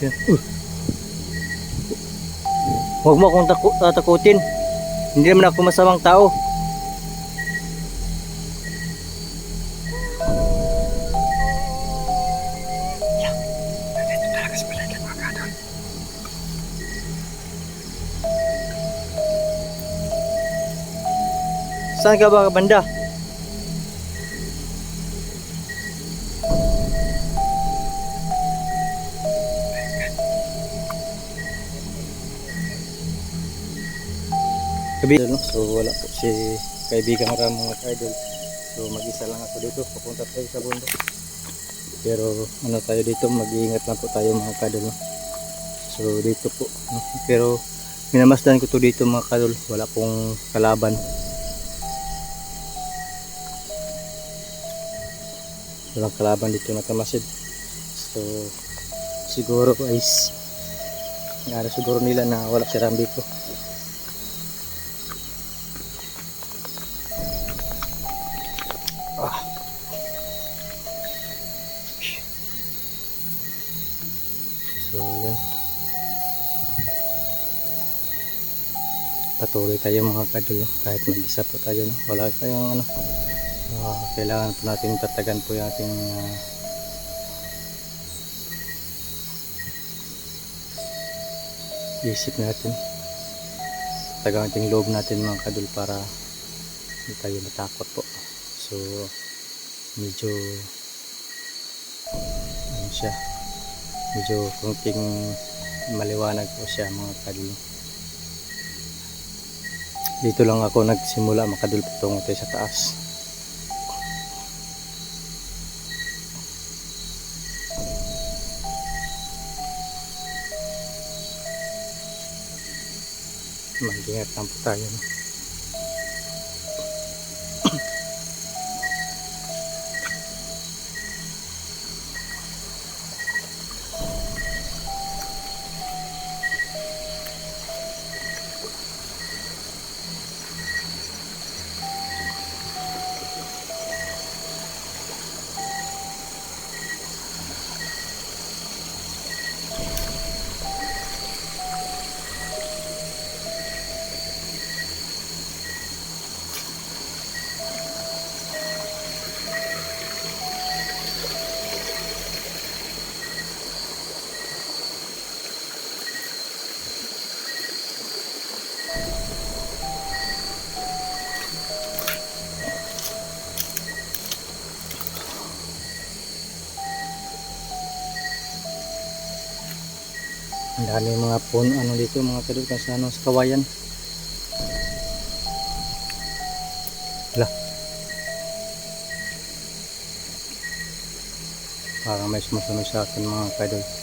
Yan. Uy. Huwag mo akong taku- tatakutin. Hindi naman ako masamang tao. Saan ka ba banda? Gabi, no? so wala po si kaibigan Ram mga idol. So mag-isa lang ako dito, papunta tayo sa bundok. Pero ano tayo dito, mag-iingat lang po tayo mga kadol. No? So dito po, no? pero minamasdan ko to dito mga kadol, wala pong kalaban. Walang kalaban dito na kamasid. So siguro guys, Nara siguro nila na wala si Ram dito. Patuloy tayo mga kadol. no? Kahit mag-isa po tayo. No? Wala tayong ano. ah, kailangan po natin tatagan po yung ating ah, isip natin. Tatagan ating loob natin mga kadol para hindi tayo matakot po. So, medyo ano siya medyo kunting maliwanag po siya mga kadul dito lang ako nagsimula makadul patungo tayo sa taas mag-ingat lang po tayo no? Dami mga puno ano dito mga kadul kasi ano sa kawayan. Wala. Parang may sumusunod sa akin mga kadul.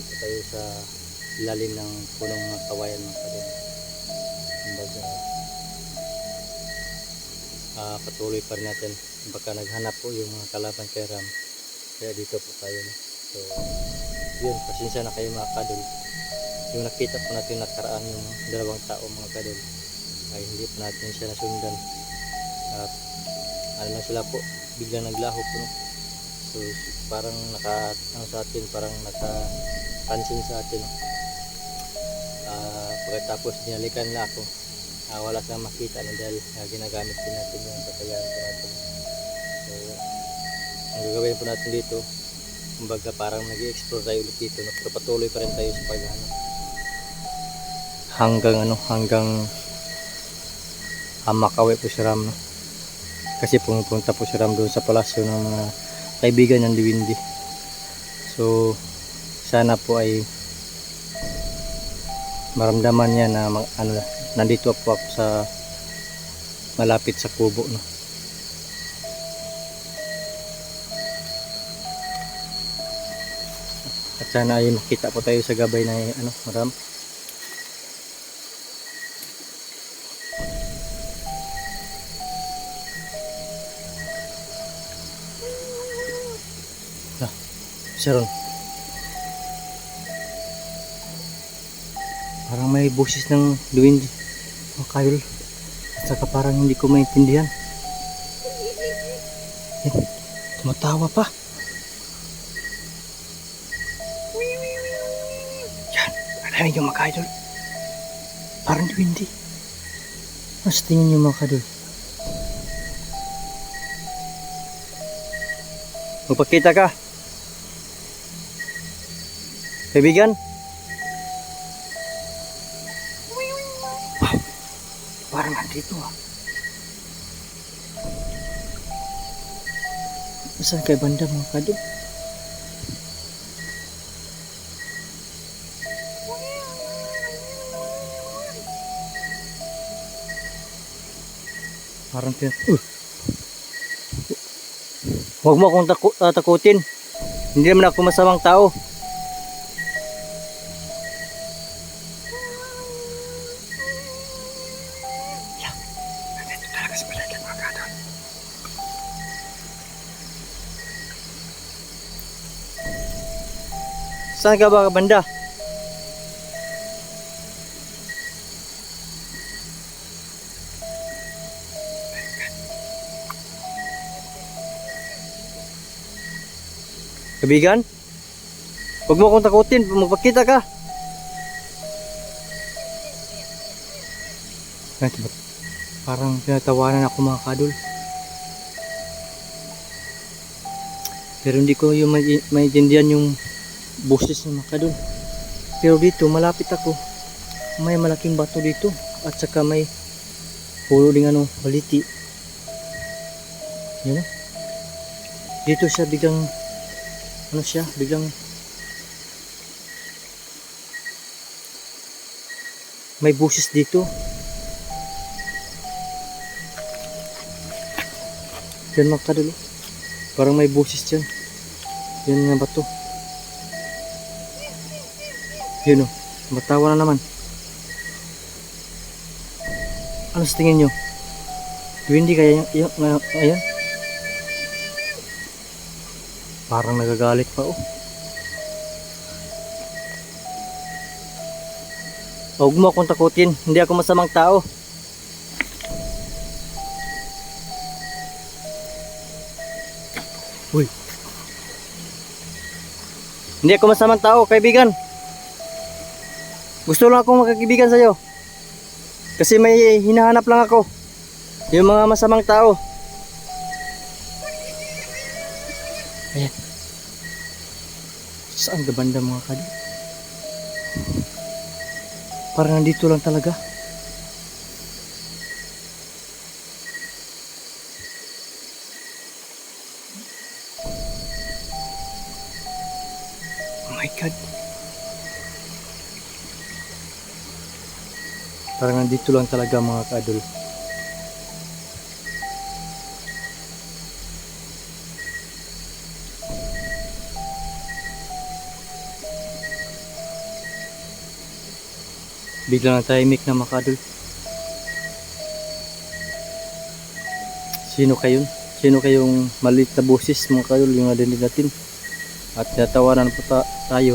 Nandito po tayo sa ilalim ng punong mga kawayan mga kadul. Kumbaga, ah patuloy pa rin natin. Baka naghanap po yung mga kalaban kay Ram. Kaya dito po tayo. No? So, yun, pasensya na kayo mga kadul. Yung nakita po natin nakaraan yung dalawang tao mga kadul ay hindi po natin siya nasundan. At ano na sila po, biglang naglaho po. No? So, parang naka, ano sa atin, parang nakapansin sa atin. Ah, pagkatapos dinalikan na ako, ah, wala silang makita na dahil ah, ginagamit din natin yung kakayahan po natin. So, ang gagawin po natin dito, kumbaga parang nag explore tayo ulit dito, no? pero patuloy pa rin tayo sa paghahanap. Hanggang ano, hanggang ah, makawi po si Ram, no? Kasi pumupunta po si Ram doon sa palasyo ng mga kaibigan ng Liwindi. So, sana po ay maramdaman niya na ano, nandito po ako sa malapit sa kubo no. At sana ay makita po tayo sa gabay na ano, maram. Ah, Sharon. Parang may boses ng duwindi. Mga kayol. At saka parang hindi ko maintindihan. Yan, tumatawa pa. Yan, alam niyo mga kayol. Parang duwindi. Mas tingin niyo mga kayol. Magpakita ka. Kaibigan? Wow. Parang nandito ah. Saan kay banda mga kadol? Parang pin... Uh. Huwag mo akong taku- ah, takutin. Hindi naman ako masamang tao. Saan ka ba banda? Kabigan? Huwag mo akong takutin, magpakita ka. Parang tinatawanan ako mga kadol. Pero hindi ko yung mai- maintindihan yung boses ng mga kadol. Pero dito, malapit ako. May malaking bato dito. At saka may pulo ding ano, baliti. Yun o. Dito siya biglang ano siya, biglang may busis dito. Yan mga kadulo. Parang may busis dyan. Yan nga ba to? Yun o. Matawa na naman. Ano sa tingin nyo? Hindi kaya yung, yung, ayan. Parang nagagalit pa oh. Huwag mo akong takutin. Hindi ako masamang tao. Uy. Hindi ako masamang tao, kaibigan. Gusto lang akong magkakibigan sa'yo. Kasi may hinahanap lang ako. Yung mga masamang tao. Ayan. Saan ka banda mga kadi? Parang nandito lang talaga. Nandito lang talaga mga kadol. Bigla na tahimik na mga kadol. Sino kayo? Sino kayong maliit na boses mga kadol yung nadinig natin? At natawanan po ta- tayo.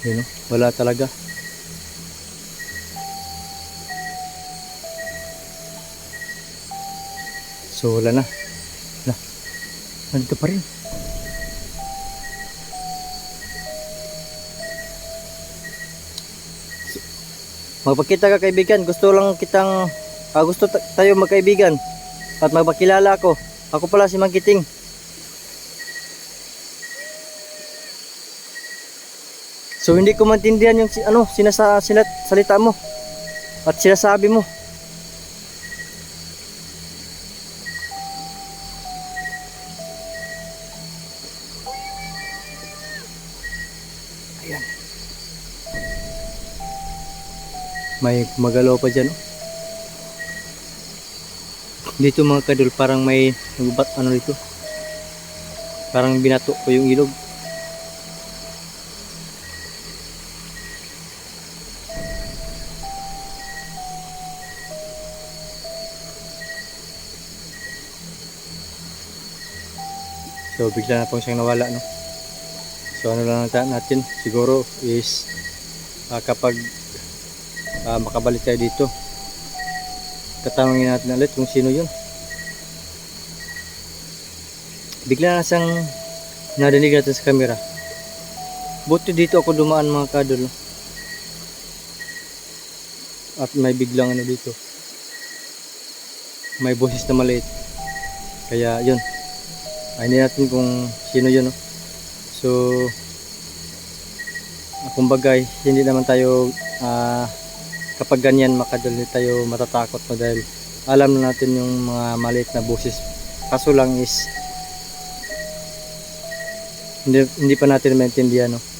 Yun o, wala talaga. So wala na. Na. Nandito pa rin. Magpakita ka kaibigan. Gusto lang kitang ah, gusto ta- tayo magkaibigan at magpakilala ako. Ako pala si Mangkiting. So hindi ko maintindihan yung ano sinasa salita mo at sinasabi mo. May magalaw pa dyan. Oh. Dito mga kadol parang may nagbat ano dito. Parang binato ko yung ilog. So bigla na po siyang nawala no. So ano lang natin siguro is ah, kapag ah, makabalik tayo dito tatanungin natin ulit kung sino yun. Bigla na siyang narinig natin sa camera. Buti dito ako dumaan mga kadol. At may biglang ano dito. May boses na maliit. Kaya yun. Ay hindi natin kung sino yun. No? So, kumbaga hindi naman tayo ah, kapag ganyan makadal hindi tayo matatakot no dahil alam na natin yung mga maliit na boses. Kaso lang is hindi, hindi pa natin maintindihan no